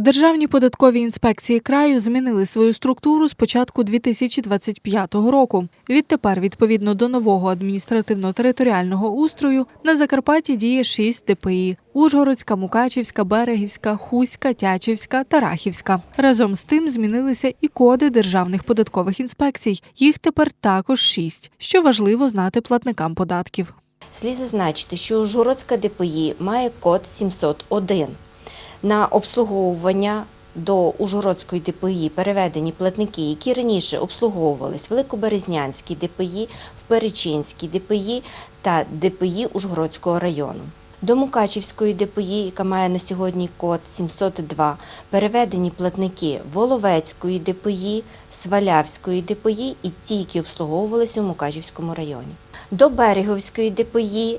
Державні податкові інспекції краю змінили свою структуру з початку 2025 року. Відтепер, відповідно до нового адміністративно-територіального устрою, на Закарпатті діє шість ДПІ: Ужгородська, Мукачівська, Берегівська, Хуська, Тячівська та Рахівська. Разом з тим змінилися і коди державних податкових інспекцій. Їх тепер також шість, що важливо знати платникам податків. Слід зазначити, що Ужгородська ДПІ має код 701. На обслуговування до Ужгородської ДПІ переведені платники, які раніше обслуговувались Великоберезнянській ДПІ, в Перечинській ДПІ та ДПІ Ужгородського району. До Мукачівської ДПІ, яка має на сьогодні код 702, переведені платники Воловецької ДПІ, Свалявської ДПІ і ті, які обслуговувалися у Мукачівському районі. До Береговської ДПІ,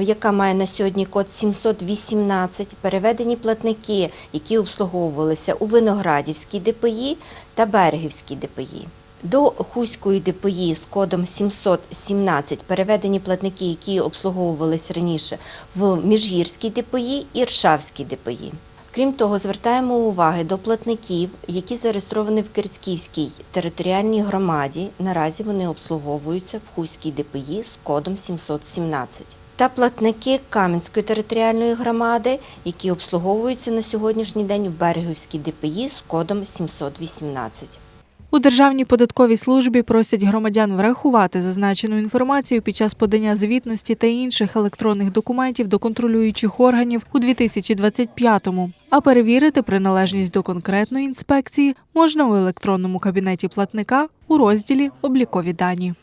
яка має на сьогодні код 718, переведені платники, які обслуговувалися у Виноградівській ДПІ та Берегівській ДПІ. До Хуської ДПІ з кодом 717 переведені платники, які обслуговувалися раніше в Міжгірській ДПІ і Ршавській ДПІ. Крім того, звертаємо уваги до платників, які зареєстровані в Кирцьківській територіальній громаді. Наразі вони обслуговуються в Хуській ДПІ з кодом 717. Та платники Кам'янської територіальної громади, які обслуговуються на сьогоднішній день в Берегівській ДПІ з кодом 718. У Державній податковій службі просять громадян врахувати зазначену інформацію під час подання звітності та інших електронних документів до контролюючих органів у 2025-му. А перевірити приналежність до конкретної інспекції можна у електронному кабінеті платника у розділі Облікові дані.